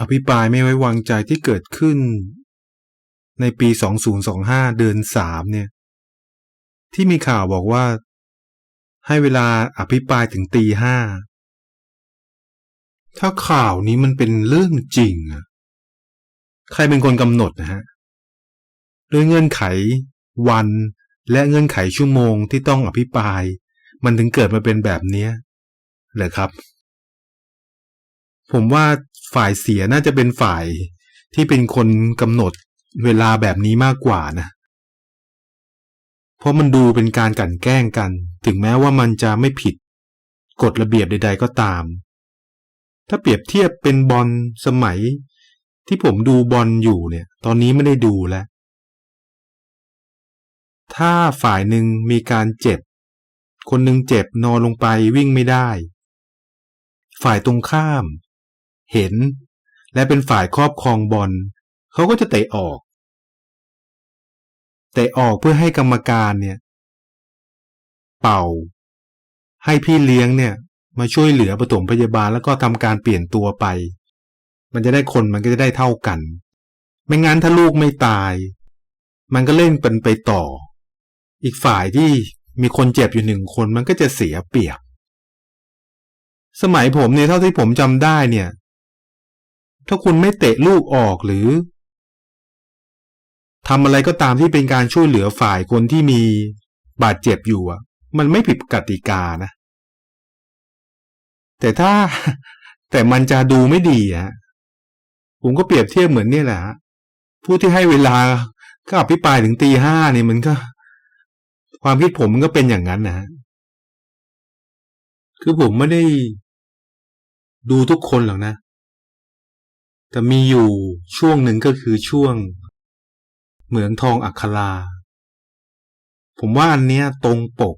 อภิปรายไม่ไว้วางใจที่เกิดขึ้น ในปี 2025 เดือน 3 เนี่ย ที่มีข่าวบอกว่า ให้เวลาอภิปรายถึงตีห้าถ้าข่าวนี้มันเป็นเรื่องจริงอะใครเป็นคนกำหนดนะฮะด้วยเงื่อนไขวันและเงื่อนไขชั่วโมงที่ต้องอภิปราย มันถึงเกิดมาเป็นแบบนี้เหรอครับ ผมว่า ฝ่ายเสียน่าจะเป็นฝ่ายที่เป็นคนกำหนดเวลาแบบนี้มากกว่านะ เพราะมันดูเป็นการกลั่นแกล้งกัน ถึงแม้ว่ามันจะไม่ผิดกฎระเบียบใด ๆ ก็ตาม ถ้าเปรียบเทียบเป็นบอลสมัยที่ผมดูบอลอยู่เนี่ย ตอนนี้ไม่ได้ดูแล้ว ถ้าฝ่ายหนึ่งมีการเจ็บ คนหนึ่งเจ็บนอนลงไปวิ่งไม่ได้ ฝ่ายตรงข้าม เห็น และเป็นฝ่ายครอบครองบอลเขาก็จะเตะออก เตะออกเพื่อให้กรรมการเนี่ย เป่า ให้พี่เลี้ยงเนี่ย มาช่วยเหลือปฐมพยาบาลแล้วก็ทำการเปลี่ยนตัวไป มันจะได้คนมันก็จะได้เท่ากัน ไม่งั้นถ้าลูกไม่ตาย มันก็เล่นเป็นไปต่อ อีกฝ่ายที่มีคนเจ็บอยู่หนึ่งคนมันก็จะเสียเปรียบ สมัยผมเนี่ยเท่าที่ผมจำได้เนี่ย ถ้าคุณไม่เตะลูกออกหรือทำอะไรก็ตามที่เป็นการช่วยเหลือฝ่ายคนที่มีบาดเจ็บอยู่อะ มันไม่ผิดกติกานะ แต่ถ้าแต่มันจะดูไม่ดีอะผมก็เปรียบเทียบเหมือนนี่แหละผู้ที่ให้เวลาก็อภิปรายถึงตีห้านี่มันก็ ความคิดผมมันก็เป็นอย่างนั้นนะ คือผมไม่ได้ดูทุกคนหรอกนะ แต่มีอยู่ช่วงหนึ่งก็คือช่วง เหมืองทองอัครา ผมว่าอันเนี้ยตรงปก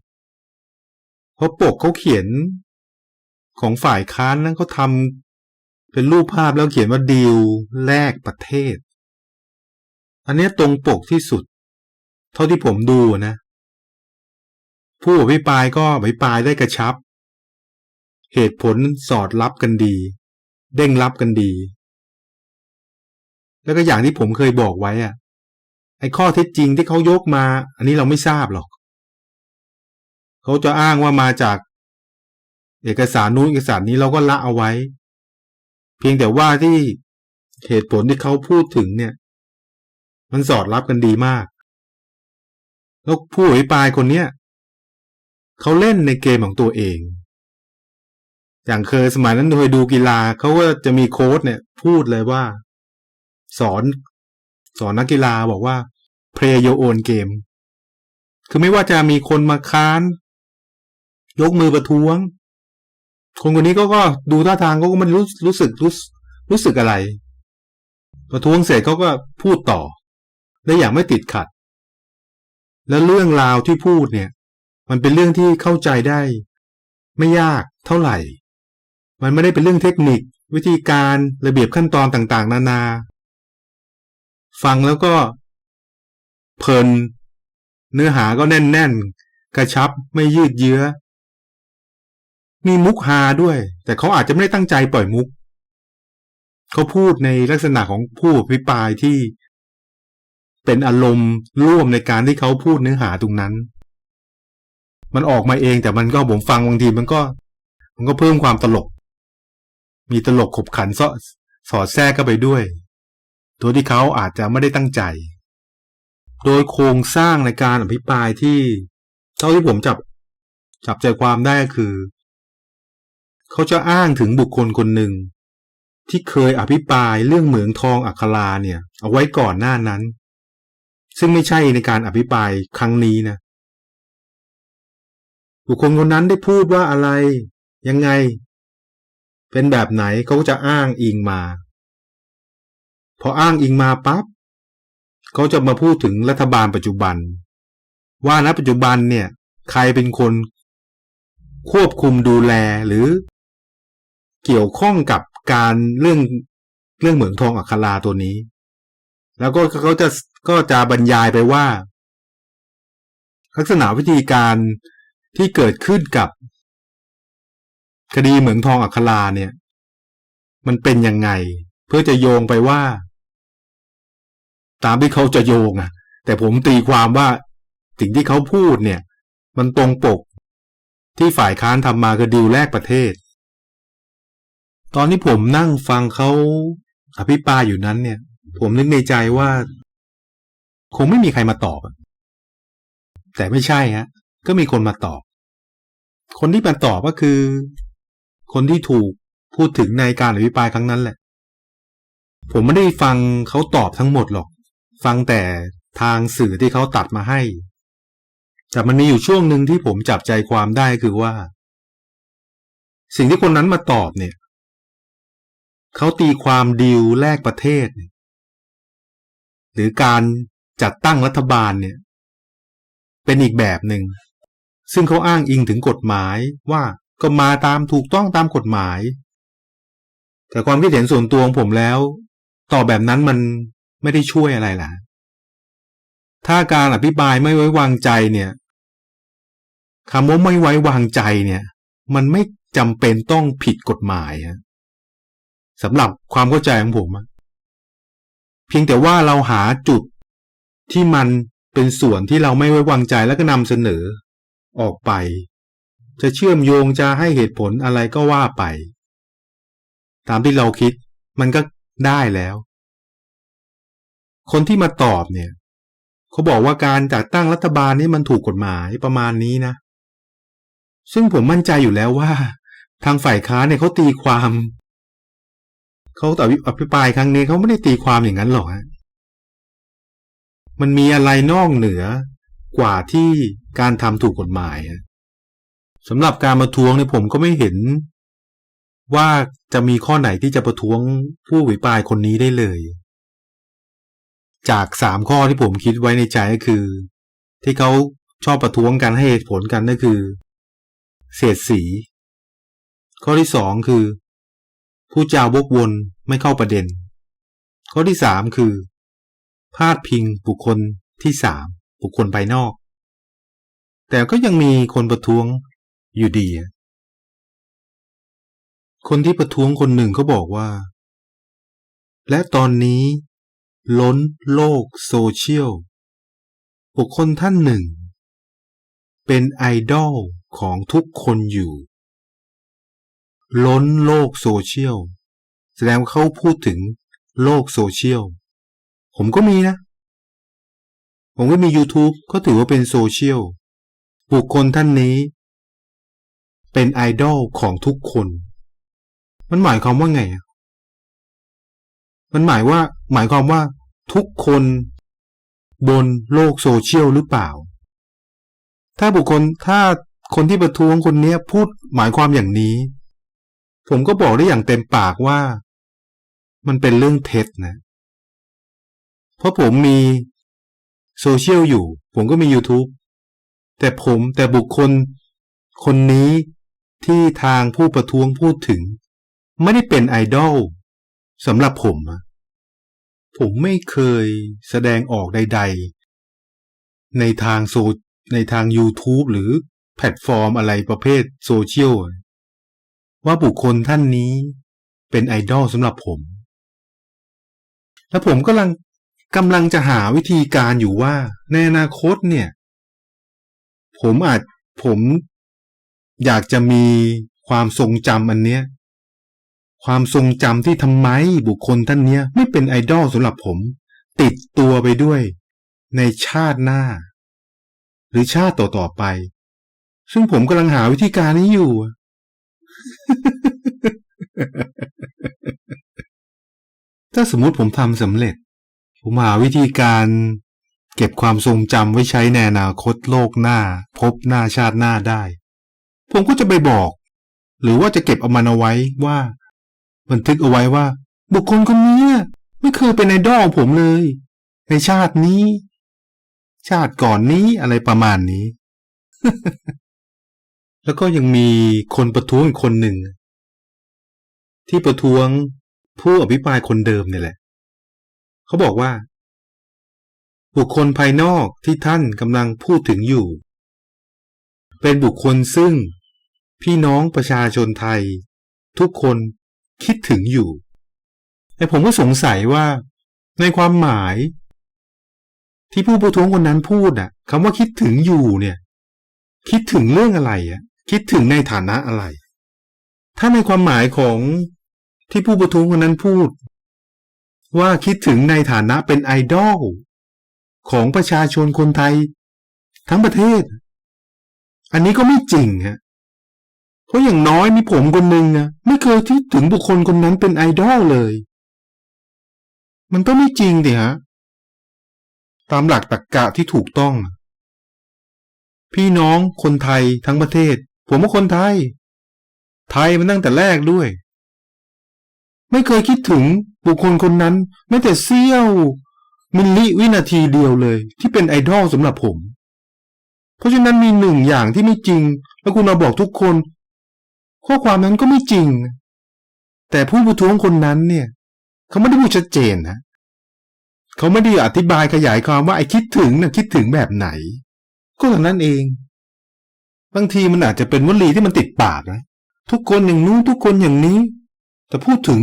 เพราะปกเขาเขียนของฝ่ายค้านนั้นเขาทำเป็นรูปภาพแล้วเขียนว่าดีลแลกประเทศ อันเนี้ยตรงปกที่สุด เท่าที่ผมดูนะ ผู้อภิปรายก็อภิปรายได้กระชับ เหตุผลสอดรับกันดี เด้งรับกันดี แล้วก็อย่างที่ผมเคยบอกไว้อะไอ้ข้อเท็จจริงที่เขายกมา อันนี้เราไม่ทราบหรอก เขาจะอ้างว่ามาจาก เอกสารนู้นเอกสารนี้เราก็ละเอาไว้ เพียงแต่ว่าที่เหตุผลที่เขาพูดถึงเนี่ย มันสอดรับกันดีมาก แล้วผู้อภิปรายคนเนี้ยเขาเล่นในเกมของตัวเอง อย่างเคยสมัยนั้นเคยดูกีฬาเขาก็จะมีโค้ดเนี่ย พูดเลยว่า สอนสอนนักกีฬาบอกว่า play your own game คือไม่ว่าจะมีคนมาค้าน ยกมือประท้วง คนคนนี้ก็ก็ดูท่าทางเขาก็ไม่รู้รู้สึกรู้รู้สึกอะไร ประท้วงเสร็จเขาก็พูดต่อและอย่างไม่ติดขัด แล้วเรื่องราวที่พูดเนี่ย มันเป็นเรื่องที่เข้าใจได้ ไม่ยากเท่าไหร่ มันไม่ได้เป็นเรื่องเทคนิค วิธีการระเบียบขั้นตอนต่างๆ นานา ฟังแล้วก็เพลิน เนื้อหาก็แน่นๆ กระชับไม่ยืดเยื้อ มีมุกฮาด้วย แต่เขาอาจจะไม่ได้ตั้งใจปล่อยมุก เขาพูดในลักษณะของผู้อภิปรายที่เป็นอารมณ์ร่วมในการที่เขาพูดเนื้อหาตรงนั้น มันออกมาเองแต่มันก็ผมฟังบางทีมันก็ มันก็เพิ่มความตลก มีตลกขบขันสอสอดแทรกเข้าไปด้วย ตัวที่เขาอาจจะไม่ได้ตั้งใจ โดยโครงสร้างในการอภิปรายที่เท่าที่ผมจับจับใจความได้คือ เขาจะอ้างถึงบุคคลคนหนึ่ง ที่เคยอภิปรายเรื่องเหมืองทองอัคราเนี่ย เอาไว้ก่อนหน้านั้น ซึ่งไม่ใช่ในการอภิปรายครั้งนี้นะ บุคคลคนนั้นได้พูดว่าอะไร ยังไง เป็นแบบไหนเขาก็จะอ้างอิงมา พออ้างอิงมาปั๊บเขาจะมาพูดถึงรัฐบาลปัจจุบัน ว่าณปัจจุบันเนี่ย ใครเป็นคน ควบคุมดูแลหรือ เกี่ยวข้องกับการเรื่องเรื่องเหมืองทองอัคราตัวนี้ แล้วก็เขาจะก็จะบรรยายไปว่า ลักษณะวิธีการที่เกิดขึ้นกับ คดีเหมืองทองอัคราเนี่ย มันเป็นยังไง เพื่อจะโยงไปว่า ตามที่เขาจะโยงอะแต่ผมตีความว่าสิ่งที่เขาพูดเนี่ย มันตรงปก ที่ฝ่ายค้านทำมาคือดิวแลกประเทศ ตอนที่ผมนั่งฟังเขาอภิปรายอยู่นั้นเนี่ย ผมนึกในใจว่า คงไม่มีใครมาตอบ แต่ไม่ใช่ฮะ ก็มีคนมาตอบ คนที่มาตอบก็คือ คนที่ถูกพูดถึงในการอภิปรายครั้งนั้นแหละ ผมไม่ได้ฟังเขาตอบทั้งหมดหรอก ฟังแต่ทางสื่อที่เขาตัดมาให้ แต่มันมีอยู่ช่วงหนึ่งที่ผมจับใจความได้คือว่า สิ่งที่คนนั้นมาตอบเนี่ยเขาตีความดีลแลกประเทศ หรือการจัดตั้งรัฐบาลเนี่ย เป็นอีกแบบหนึ่ง ซึ่งเขาอ้างอิงถึงกฎหมายว่าก็มาตามถูกต้องตามกฎหมาย แต่ความคิดเห็นส่วนตัวของผมแล้วต่อบแบบนั้นมัน ไม่ได้ช่วยอะไรล่ะ ถ้าการอภิปรายไม่ไว้วางใจเนี่ยคำว่าไม่ไว้วางใจเนี่ย มันไม่จำเป็นต้องผิดกฎหมายฮะสำหรับความเข้าใจของผมอะเพียงแต่ว่าเราหาจุดที่มันเป็นส่วนที่เราไม่ไว้วางใจแล้วก็นำเสนอ ออกไป จะเชื่อมโยงจะให้เหตุผลอะไรก็ว่าไป ตามที่เราคิดมันก็ได้แล้ว คนที่มาตอบเนี่ยเขาบอกว่าการจัดตั้งรัฐบาลนี่มันถูกกฎหมายประมาณนี้นะ ซึ่งผมมั่นใจอยู่แล้วว่า ทางฝ่ายค้านเนี่ยเขาตีความเขาต่อภิปรายครั้งนี้เขาไม่ได้ตีความอย่างนั้นหรอกมันมีอะไรนอกเหนือกว่าที่การทำถูกกฎหมายสำหรับการมาทวงเนี่ยผมก็ไม่เห็น ว่าจะมีข้อไหนที่จะประท้วงผู้อภิปรายคนนี้ได้เลย จากสามข้อที่ผมคิดไว้ในใจก็คือ ที่เขาชอบประท้วงกันให้เหตุผลกันก็คือเสียดสี ข้อที่สองคือ ผู้จาวกวนไม่เข้าประเด็น ข้อที่สามคือ พาดพิงบุคคลที่สามบุคคลภายนอก แต่ก็ยังมีคนประท้วงอยู่ดี คนที่ประท้วงคนหนึ่งเขาบอกว่า และตอนนี้ ล้นโลกโซเชียล บุคคลท่านหนึ่ง เป็นไอดอลของทุกคนอยู่ ล้นโลกโซเชียล แสดงว่าเขาพูดถึงโลกโซเชียล ผมก็มีนะ ผมก็มี YouTube ก็ถือว่าเป็นโซเชียล บุคคลท่านนี้ เป็นไอดอลของทุกคน มันหมายความว่าไง มันหมายว่าหมายความว่าทุกคนบนโลกโซเชียลหรือเปล่า ถ้าบุคคลถ้าคนที่ประท้วงคนนี้พูดหมายความอย่างนี้ ผมก็บอกได้อย่างเต็มปากว่า มันเป็นเรื่องเท็จนะ เพราะผมมีโซเชียลอยู่ ผมก็มี YouTube แต่ผมแต่บุคคลคนนี้ที่ทางผู้ประท้วงพูดถึง ไม่ได้เป็นไอดอล สำหรับผมผมไม่เคยแสดงออกใด ๆ ในทางโซในทาง YouTube หรือแพลตฟอร์มอะไรประเภทโซเชียลว่าบุคคลท่านนี้เป็นไอดอลสำหรับผม แล้วผมกำลังกำลังจะหาวิธีการอยู่ว่า ในอนาคตเนี่ย ผมอาจผมอยากจะมีความทรงจำอันเนี้ย ความทรงจำที่ทำไมบุคคลท่านเนี้ย ไม่เป็นไอดอลสำหรับผม ติดตัวไปด้วย ในชาติหน้า หรือชาติต่อๆไป ซึ่งผมกำลังหาวิธีการนี้อยู่ ถ้าสมมุติผมทำสำเร็จ ผมหาวิธีการเก็บความทรงจำไว้ใช้ในอนาคตโลกหน้า พบหน้าชาติหน้าได้ ผมก็จะไปบอก หรือว่าจะเก็บเอามันเอาไว้ว่า บันทึกเอาไว้ว่า บุคคลคนนี้ไม่เคยเป็นไอดอลของผมเลย ในชาตินี้ ชาติก่อนนี้อะไรประมาณนี้ แล้วก็ยังมีคนประท้วงอีกคนหนึ่ง ที่ประท้วงผู้อภิปรายคนเดิมเนี่ยแหละ เขาบอกว่า บุคคลภายนอกที่ท่านกำลังพูดถึงอยู่ เป็นบุคคลซึ่งพี่น้องประชาชนไทย ทุกคน คิดถึงอยู่ แต่ผมก็สงสัยว่า ในความหมาย ที่ผู้ประท้วงคนนั้นพูดอะคำว่าคิดถึงอยู่เนี่ย คิดถึงเรื่องอะไรอะคิดถึงในฐานะอะไร ถ้าในความหมายของที่ผู้ประท้วงคนนั้นพูด ว่าคิดถึงในฐานะเป็นไอดอลของประชาชนคนไทย ทั้งประเทศ อันนี้ก็ไม่จริงฮะ เพราะอย่างน้อยมีผมคนหนึ่งนะไม่เคยคิดถึงบุคคลคนนั้นเป็นไอดอลเลย มันก็ไม่จริงดิฮะตามหลักตรรกะที่ถูกต้อง พี่น้องคนไทยทั้งประเทศ ผมว่าคนไทย ไทยมันตั้งแต่แรกด้วย ไม่เคยคิดถึงบุคคลคนนั้นแม้แต่เสี้ยว มิลลิวินาทีเดียวเลย ที่เป็นไอดอลสำหรับผม เพราะฉะนั้นมีหนึ่งอย่างที่ไม่จริง แล้วคุณมาบอกทุกคน ข้อความนั้นก็ไม่จริง แต่ผู้ประท้วงคนนั้นเนี่ย เขาไม่ได้พูดชัดเจนนะเขาไม่ได้อธิบายขยายความว่าไอ้คิดถึงน่ะคิดถึงแบบไหน ก็เท่านั้นเอง บางทีมันอาจจะเป็นวลีที่มันติดปากนะทุกคนอย่างนู้นทุกคนอย่างนี้ แต่พูดถึง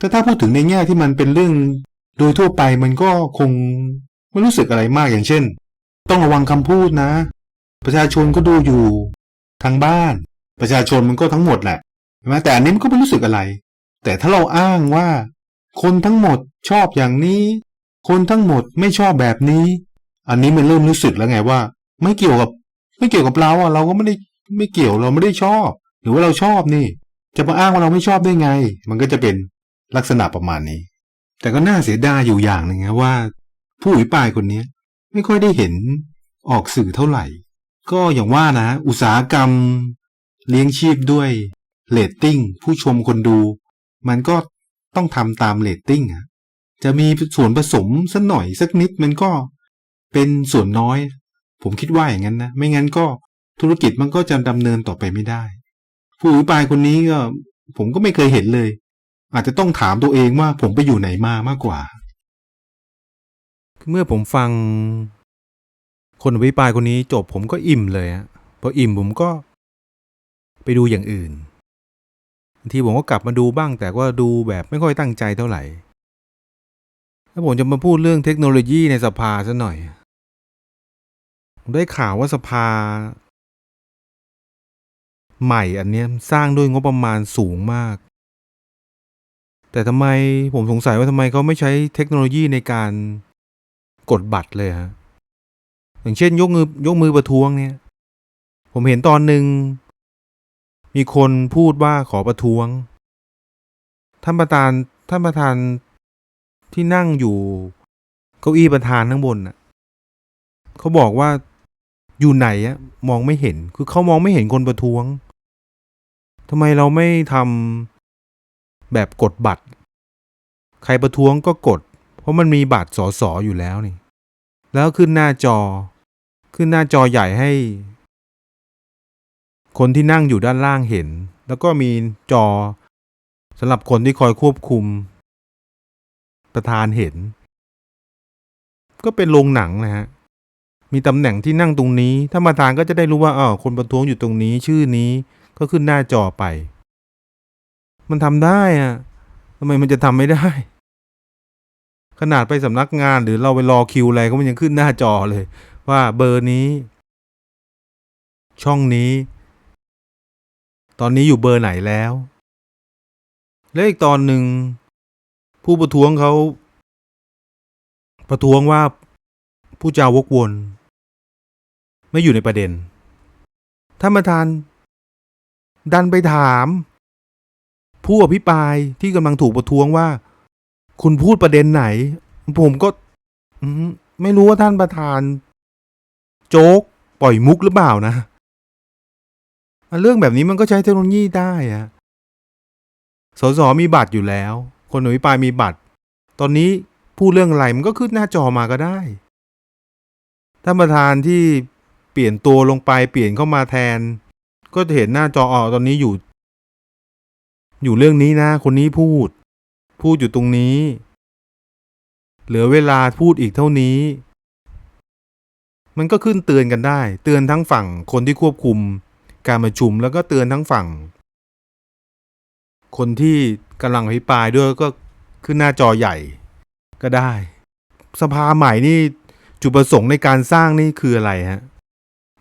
ถ้าถ้าพูดถึงในแง่ที่มันเป็นเรื่อง โดยทั่วไปมันก็คงไม่รู้สึกอะไรมากอย่างเช่น ต้องระวังคำพูดนะ ประชาชนก็ดูอยู่ทางบ้าน ประชาชนมันก็ทั้งหมดแหละใช่ไหมแต่อันนี้มันก็ไม่รู้สึกอะไร แต่ถ้าเราอ้างว่า คนทั้งหมดชอบอย่างนี้ คนทั้งหมดไม่ชอบแบบนี้ อันนี้มันเริ่มรู้สึกแล้วไงว่า ไม่เกี่ยวกับ ไม่เกี่ยวกับเราอะเราก็ไม่ได้ไม่เกี่ยวเราไม่ได้ชอบ หรือว่าเราชอบนี่ จะมาอ้างว่าเราไม่ชอบได้ไง มันก็จะเป็นลักษณะประมาณนี้ แต่ก็น่าเสียดายอยู่อย่างหนึ่งนะว่า ผู้อภิปรายคนเนี้ยไม่ค่อยได้เห็นออกสื่อเท่าไหร่ ก็อย่างว่านะ อุตสาหกรรม เลี้ยงชีพด้วยเรตติ้งผู้ชมคนดู มันก็ต้องทำตามเรตติ้งอะจะมีส่วนผสมสักหน่อยสักนิดมันก็เป็นส่วนน้อย ผมคิดว่าอย่างนั้นนะ ไม่งั้นก็ธุรกิจมันก็จะดำเนินต่อไปไม่ได้ ผู้อภิปรายคนนี้ก็ ผมก็ไม่เคยเห็นเลย อาจจะต้องถามตัวเองว่าผมไปอยู่ไหนมามากกว่า เมื่อผมฟัง คนอภิปรายคนนี้จบผมก็อิ่มเลยฮะพออิ่มผมก็ ไปดูอย่างอื่นบางทีผมก็กลับมาดูบ้างแต่ว่าดูแบบไม่ค่อยตั้งใจเท่าไหร่แล้วผมจะมาพูดเรื่องเทคโนโลยีในสภาซะหน่อย ผมได้ข่าวว่าสภา ใหม่อันนี้สร้างด้วยงบประมาณสูงมาก แต่ทำไมผมสงสัยว่าทำไมเขาไม่ใช้เทคโนโลยีในการกดบัตรเลยฮะอย่างเช่นยกมือยกมือประท้วงเนี่ย ผมเห็นตอนหนึ่ง มีคนพูดว่าขอประท้วง ท่านประธานท่านประธานที่นั่งอยู่เก้าอี้ประธานข้างบนน่ะเขาบอกว่าอยู่ไหนอะมองไม่เห็น คือเขามองไม่เห็นคนประท้วงทำไมเราไม่ทำแบบกดบัตร ใครประท้วงก็กด เพราะมันมีบัตรสอสออยู่แล้วนี่ แล้วขึ้นหน้าจอ ขึ้นหน้าจอใหญ่ให้ คนที่นั่งอยู่ด้านล่างเห็น แล้วก็มีจอสำหรับคนที่คอยควบคุม ประธานเห็น ก็เป็นโรงหนังนะฮะ มีตำแหน่งที่นั่งตรงนี้ ถ้าประธานก็จะได้รู้ว่าอ๋อคนประท้วงอยู่ตรงนี้ ชื่อนี้ก็ขึ้นหน้าจอไป มันทำได้อะทำไมมันจะทำไม่ได้ ขนาดไปสำนักงานหรือเราไปรอคิวอะไรก็มันยังขึ้นหน้าจอเลย ว่าเบอร์นี้ ช่องนี้ ตอนนี้อยู่เบอร์ไหนแล้ว และอีกตอนหนึ่ง ผู้ประท้วงเขา ประท้วงว่าผู้จาวกวน ไม่อยู่ในประเด็นท่านประธาน ดันไปถาม ผู้อภิปรายที่กำลังถูกประท้วงว่า คุณพูดประเด็นไหน ผมก็ไม่รู้ว่าท่านประธาน โจ๊ก ปล่อยมุกหรือเปล่านะ เรื่องแบบนี้มันก็ใช้เทคโนโลยีได้อะสสมีบัตรอยู่แล้ว คนอภิปรายมีบัตร ตอนนี้พูดเรื่องอะไรมันก็ขึ้นหน้าจอมาก็ได้ท่านประธานที่เปลี่ยนตัวลงไปเปลี่ยนเข้ามาแทน ก็จะเห็นหน้าจออ๋อตอนนี้อยู่ อยู่เรื่องนี้นะ คนนี้พูด พูดอยู่ตรงนี้ เหลือเวลาพูดอีกเท่านี้ มันก็ขึ้นเตือนกันได้ เตือนทั้งฝั่งคนที่ควบคุม การประชุมแล้วก็เตือนทั้งฝั่ง คนที่กำลังอภิปรายด้วยก็ขึ้นหน้าจอใหญ่ก็ได้ สภาใหม่นี่จุดประสงค์ในการสร้างนี่คืออะไรฮะ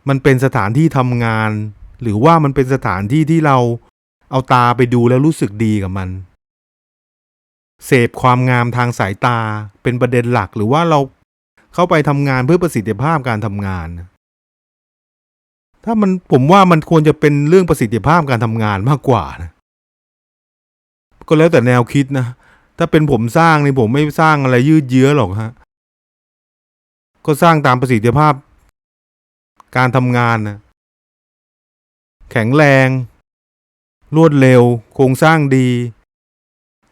มันเป็นสถานที่ทำงาน หรือว่ามันเป็นสถานที่ที่เราเอาตาไปดูแล้วรู้สึกดีกับมันเสพความงามทางสายตาเป็นประเด็นหลักหรือว่าเราเข้าไปทำงานเพื่อประสิทธิภาพการทำงาน ถ้ามันผมว่ามันควรจะเป็นเรื่องประสิทธิภาพการทำงานมากกว่านะก็แล้วแต่แนวคิดนะ ถ้าเป็นผมสร้างนี่ผมไม่สร้างอะไรยืดเยื้อหรอกฮะ ก็สร้างตามประสิทธิภาพ การทำงานนะแข็งแรง รวดเร็ว โครงสร้างดี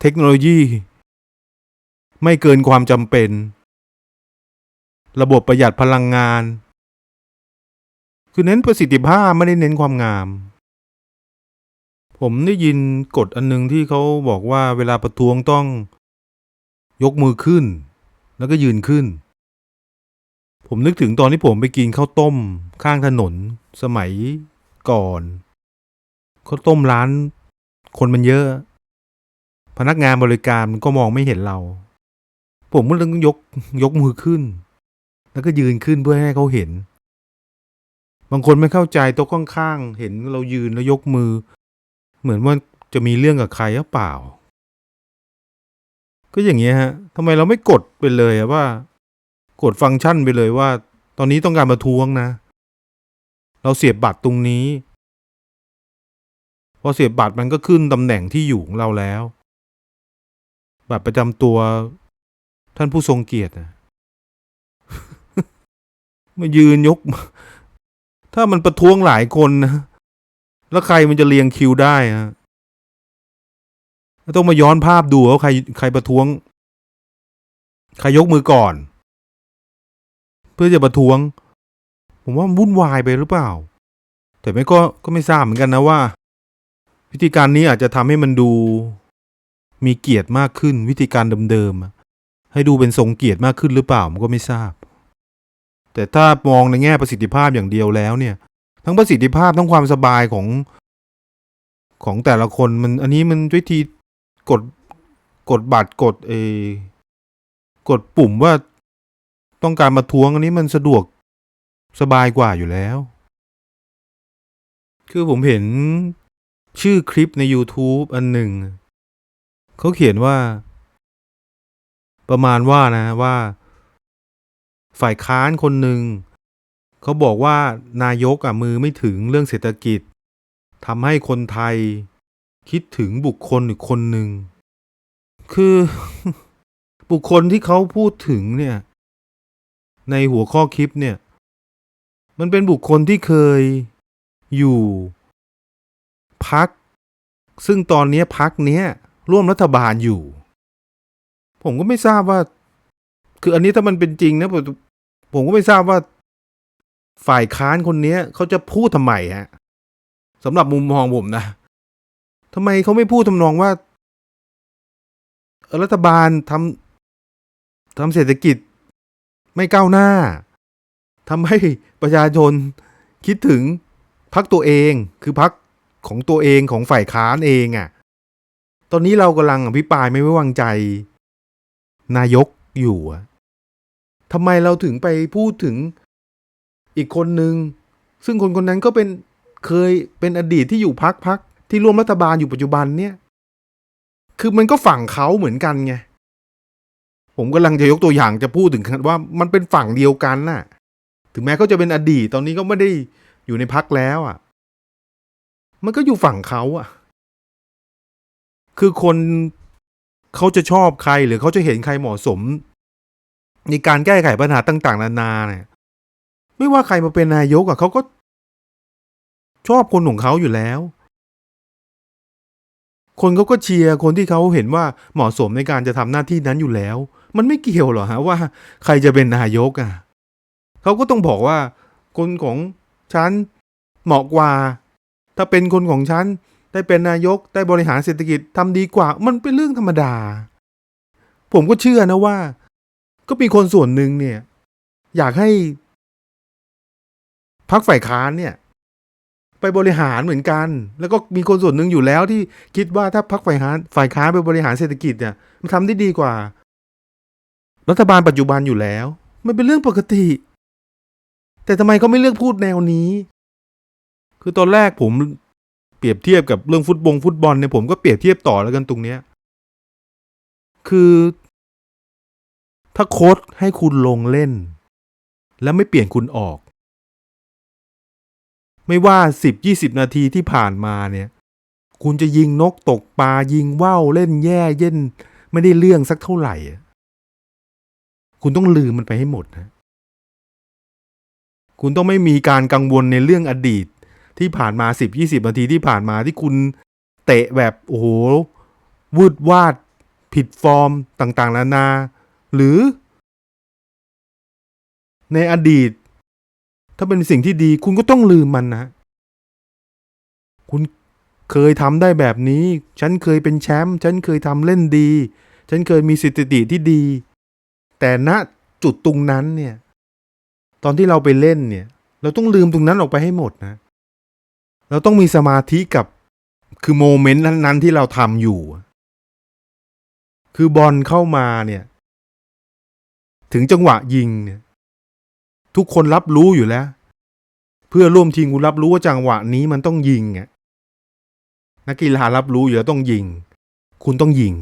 เทคโนโลยี ไม่เกินความจำเป็น ระบบประหยัดพลังงาน คือเน้นประสิทธิภาพไม่ได้เน้นความงาม ผมได้ยินกฎอันหนึงที่เขาบอกว่าเวลาประท้วงต้อง ยกมือขึ้น แล้วก็ยืนขึ้น ผมนึกถึงตอนที่ผมไปกินข้าวต้ม ข้างถนน สมัยก่อนข้าวต้มร้าน คนมันเยอะ พนักงานบริการมันก็มองไม่เห็นเรา ผมก็ต้องยกยกมือขึ้น แล้วก็ยืนขึ้นเพื่อให้เขาเห็น บางคนไม่เข้าใจโต๊ะข้างๆเห็นเรายืนแล้วยกมือ เหมือนว่าจะมีเรื่องกับใครหรือเปล่า ก็อย่างเงี้ยฮะทำไมเราไม่กดไปเลยว่า กดฟังก์ชันไปเลยว่า ตอนนี้ต้องการประท้วงนะ เราเสียบบัตรตรงนี้ พอเสียบบัตรมันก็ขึ้นตำแหน่งที่อยู่ของเราแล้ว บัตรประจำตัวท่านผู้ทรงเกียรตินะมายืนยก ถ้ามันประท้วงหลายคนนะ แล้วใครมันจะเรียงคิวได้ฮะต้องมาย้อนภาพดูว่าใครใครประท้วง ใครยกมือก่อน เพื่อจะประท้วง ผมว่าวุ่นวายไปหรือเปล่า แต่ไม่ก็ก็ไม่ทราบเหมือนกันนะว่า วิธีการนี้อาจจะทำให้มันดูมีเกียรติมากขึ้น วิธีการเดิมๆให้ดูเป็นทรงเกียรติมากขึ้นหรือเปล่ามันก็ไม่ทราบ แต่ถ้ามองในแง่ประสิทธิภาพอย่างเดียวแล้วเนี่ย ทั้งประสิทธิภาพทั้งความสบายของของแต่ละคนมันอันนี้มันวิธีกดกดบัตรกดเอกดปุ่มว่าต้องการมาทวงอันนี้มันสะดวกสบายกว่าอยู่แล้ว คือผมเห็นชื่อคลิปใน YouTube อันหนึ่ง เขาเขียนว่า ประมาณว่านะว่า ฝ่ายค้านคนหนึ่งเขาบอกว่านายกอะมือไม่ถึงเรื่องเศรษฐกิจทำให้คนไทย คิดถึงบุคคลอีกคนหนึ่ง คือ บุคคลที่เขาพูดถึงเนี่ย ในหัวข้อคลิปเนี่ย มันเป็นบุคคลที่เคยอยู่พัก ซึ่งตอนนี้พักเนี้ย ร่วมรัฐบาลอยู่ ผมก็ไม่ทราบว่า คืออันนี้ถ้ามันเป็นจริงนะ ผมก็ไม่ทราบว่าฝ่ายค้านคนเนี้ยเขาจะพูดทำไมฮะสำหรับมุมมองผมนะทำไมเขาไม่พูดทำนองว่ารัฐบาลทำทำเศรษฐกิจไม่ก้าวหน้าทำให้ประชาชนคิดถึงพักตัวเองคือพักของตัวเองของฝ่ายค้านเองอะ่ะ ตอนนี้เรากำลังอภิปรายไม่ไว้วางใจ นายกอยู่อะ ทำไมเราถึงไปพูดถึงอีกคนหนึ่งซึ่งคนคนนั้นก็เป็นเคยเป็นอดีตที่อยู่พักพักที่ร่วมรัฐบาลอยู่ปัจจุบันเนี่ย คือมันก็ฝั่งเขาเหมือนกันไง ผมกำลังจะยกตัวอย่างจะพูดถึงว่ามันเป็นฝั่งเดียวกันน่ะ ถึงแม้เขาจะเป็นอดีตตอนนี้ก็ไม่ได้อยู่ในพักแล้วอะ มันก็อยู่ฝั่งเขาอะ คือคนเขาจะชอบใครหรือเขาจะเห็นใครเหมาะสม ในการแก้ไขปัญหาต่างๆ นานาเนี่ย ไม่ว่าใครมาเป็นนายกอะเขาก็ ชอบคนของเขาอยู่แล้ว คนเขาก็เชียร์คนที่เขาเห็นว่าเหมาะสมในการจะทำหน้าที่นั้นอยู่แล้ว มันไม่เกี่ยวหรอฮะว่า ใครจะเป็นนายกอะเขาก็ต้องบอกว่า คนของฉันเหมาะกว่า ถ้าเป็นคนของฉันได้เป็นนายกได้บริหารเศรษฐกิจทำดีกว่า มันเป็นเรื่องธรรมดา ผมก็เชื่อนะว่า ก็มีคนส่วนหนึ่งเนี่ย อยากให้พักฝ่ายค้านเนี่ย ไปบริหารเหมือนกัน แล้วก็มีคนส่วนหนึ่งอยู่แล้วที่คิดว่าถ้าพักฝ่ายค้านฝ่ายค้านไปบริหารเศรษฐกิจเนี่ยมันทำได้ดีกว่า รัฐบาลปัจจุบันอยู่แล้ว มันเป็นเรื่องปกติ แต่ทำไมเขาไม่เลือกพูดแนวนี้ คือตอนแรกผมเปรียบเทียบกับเรื่องฟุตบงฟุตบอลเนี่ยผมก็เปรียบเทียบต่อแล้วกันตรงเนี้ย คือ ถ้าโค้ชให้คุณลงเล่น แล้วไม่เปลี่ยนคุณออก ไม่ว่าสิบยี่สิบนาทีที่ผ่านมาเนี่ย คุณจะยิงนกตกปลายิงว่าวเล่นแย่เย็นไม่ได้เรื่องสักเท่าไหร่ คุณต้องลืมมันไปให้หมดนะ คุณต้องไม่มีการกังวลในเรื่องอดีตที่ผ่านมาสิบยี่สิบนาทีที่ผ่านมาที่คุณเตะแบบโอ้โหวืดวาดผิดฟอร์มต่างๆนานา หรือ ในอดีต ถ้าเป็นสิ่งที่ดีคุณก็ต้องลืมมันนะ คุณเคยทำได้แบบนี้ ฉันเคยเป็นแชมป์ฉันเคยทำเล่นดี ฉันเคยมีสถิติที่ดี แต่ณจุดตรงนั้นเนี่ย ตอนที่เราไปเล่นเนี่ย เราต้องลืมตรงนั้นออกไปให้หมดนะ เราต้องมีสมาธิกับคือโมเมนต์นั้น ๆ ที่เราทำอยู่ คือบอลเข้ามาเนี่ย ถึงจังหวะยิงเนี่ย ทุกคนรับรู้อยู่แล้ว เพื่อร่วมทีมคุณรับรู้ว่าจังหวะนี้มันต้องยิงอะนักกีฬารับรู้อยู่แล้วต้องยิง คุณต้องยิง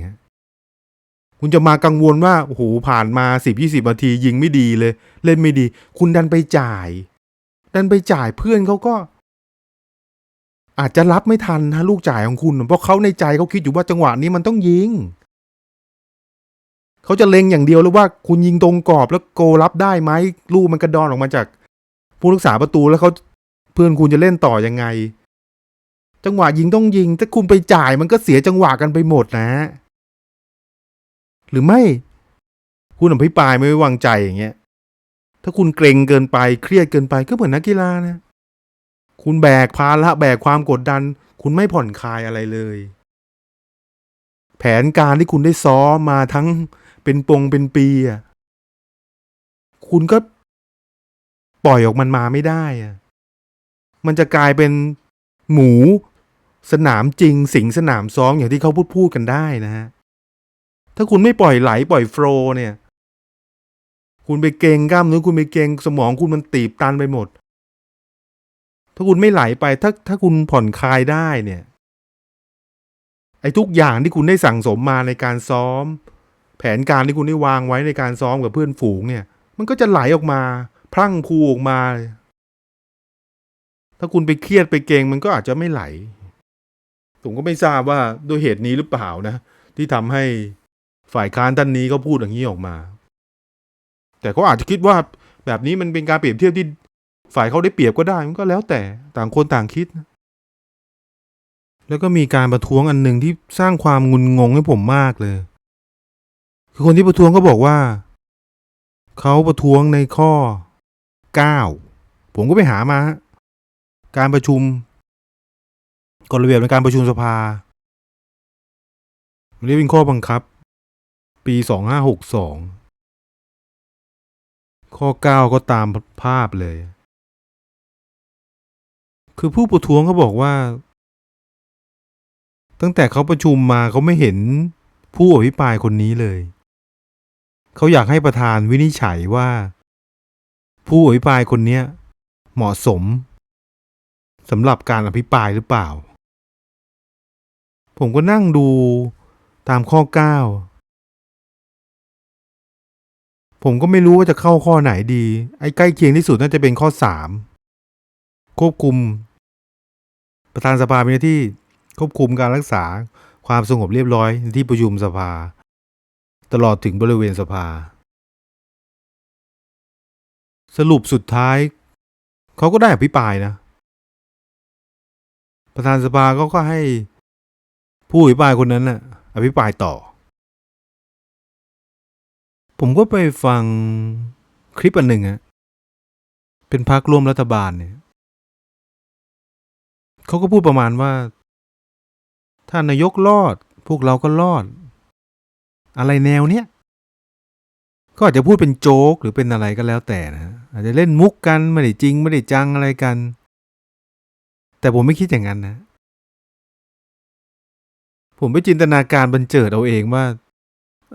คุณจะมากังวลว่าโอ้โหผ่านมาสิบยี่สิบนาที ยิงไม่ดีเลย เล่นไม่ดี คุณดันไปจ่าย ดันไปจ่ายเพื่อนเขาก็ อาจจะรับไม่ทันนะลูกจ่ายของคุณ เพราะเขาในใจเขาคิดอยู่ว่าจังหวะนี้มันต้องยิง เขาจะเล็งอย่างเดียวเลยว่าคุณยิงตรงกรอบแล้วโกรับได้ไหมลูกมันกระดอนออกมาจาก ผู้รักษาประตูแล้วเขาเพื่อนคุณจะเล่นต่อยังไง จังหวะยิงต้องยิง ถ้าคุณไปจ่ายมันก็เสียจังหวะกันไปหมดนะ หรือไม่คุณอภิปรายไม่ไว้วางใจอย่างเงี้ย ถ้าคุณเกรงเกินไปเครียดเกินไปก็เหมือนนักกีฬานะ คุณแบกภาระแบกความกดดัน คุณไม่ผ่อนคลายอะไรเลย แผนการที่คุณได้ซ้อมมาทั้ง เป็นปงเป็นปีอะคุณก็ปล่อยออกมันมาไม่ได้อะมันจะกลายเป็นหมูสนามจริง สิงสนามซ้อมอย่างที่เขาพูดพูดกันได้นะฮะถ้าคุณไม่ปล่อยไหลปล่อยโฟลว์เนี่ย คุณไปเกงกล้ามเนื้อคุณไปเกงสมองคุณมันตีบตันไปหมด ถ้าคุณไม่ไหลไปถ้าถ้าคุณผ่อนคลายได้เนี่ยไอ้ทุกอย่างที่คุณได้สั่งสมมาในการซ้อม ผนการที่คุณได้วางไว้ในการซ้อมกับเพื่อนฝูงเนี่ย มันก็จะไหลออกมาพลั่งพรูออกมาเลยถ้าคุณไปเครียดไปเกงมันก็อาจจะไม่ไหล ผมก็ไม่ทราบว่าด้วยเหตุนี้หรือเปล่านะ ที่ทำให้ฝ่ายค้านท่านนี้ก็พูดอย่างนี้ออกมา แต่เขาอาจจะคิดว่าแบบนี้มันเป็นการเปรียบเทียบที่ฝ่ายเขาได้เปรียบก็ได้มันก็แล้วแต่ต่างคนต่างคิดนะแล้วก็มีการประท้วงอันหนึ่งที่สร้างความงุนงงให้ผมมากเลย คือคนที่ประท้วงก็บอกว่า เขาประท้วงในข้อ 9 ผมก็ไปหามา การประชุมกฎระเบียบในการประชุมสภาอันนี้เป็นข้อบังคับ ปี2562ข้อ9ก็ตามภาพเลย คือผู้ประท้วงเขาบอกว่า ตั้งแต่เขาประชุมมาเขาไม่เห็นผู้อภิปรายคนนี้เลย เขาอยากให้ประธานวินิจฉัยว่า ผู้อภิปรายคนเนี้ยเหมาะสมสำหรับการอภิปรายหรือเปล่า ผมก็นั่งดูตามข้อ 9 ผมก็ไม่รู้ว่าจะเข้าข้อไหนดี ไอ้ใกล้เคียงที่สุดน่าจะเป็นข้อ 3 ควบคุม ประธานสภามีหน้าที่ควบคุมการรักษาความสงบเรียบร้อยในที่ประชุมสภา ตลอดถึงบริเวณสภา สรุปสุดท้าย เขาก็ได้อภิปรายนะ ประธานสภาก็ก็ให้ผู้อภิปรายคนนั้นน่ะอภิปรายต่อ ผมก็ไปฟังคลิปอันหนึ่งอะเป็นพักร่วมรัฐบาลเนี่ยเขาก็พูดประมาณว่า ถ้านายกรอด พวกเราก็รอด อะไรแนวเนี้ยก็อาจจะพูดเป็นโจ๊กหรือเป็นอะไรก็แล้วแต่นะอาจจะเล่นมุกกันไม่ได้จริงไม่ได้จังอะไรกัน แต่ผมไม่คิดอย่างนั้นนะ ผมไปจินตนาการบันเจิดเอาเองว่า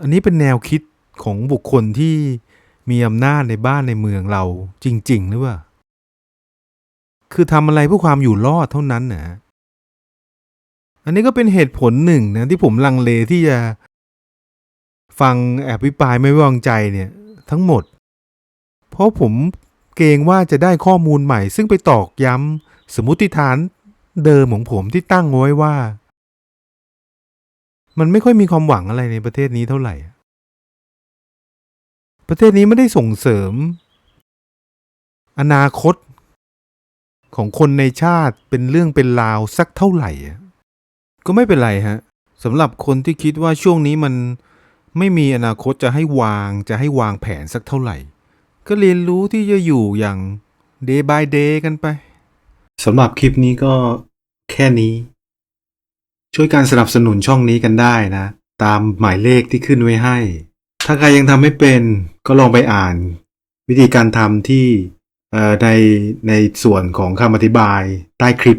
อันนี้เป็นแนวคิดของบุคคลที่มีอำนาจในบ้านในเมืองเราจริง ๆ หรือว่า คือทำอะไรเพื่อความอยู่รอดเท่านั้นนะอันนี้ก็เป็นเหตุผลหนึ่งนะที่ผมลังเลที่จะ ฟังอภิปรายไม่ไว้วางใจเนี่ยทั้งหมด เพราะผมเกรงว่าจะได้ข้อมูลใหม่ ซึ่งไปตอกย้ำสมมติฐานเดิมของผมที่ตั้งไว้ว่า มันไม่ค่อยมีความหวังอะไรในประเทศนี้เท่าไหร่ ประเทศนี้ไม่ได้ส่งเสริม อนาคต ของคนในชาติเป็นเรื่องเป็นราวสักเท่าไหร่ ก็ไม่เป็นไรฮะสำหรับคนที่คิดว่าช่วงนี้มัน ไม่มีอนาคตจะให้วางจะให้วางแผนสักเท่าไหร่ ก็เรียนรู้ที่จะอยู่อย่าง day by day กันไปสำหรับคลิปนี้ก็แค่นี้ ช่วยการสนับสนุนช่องนี้กันได้นะ ตามหมายเลขที่ขึ้นไว้ให้ ถ้าใครยังทำไม่เป็นก็ลองไปอ่าน วิธีการทำที่ในในส่วนของคำอธิบายใต้คลิป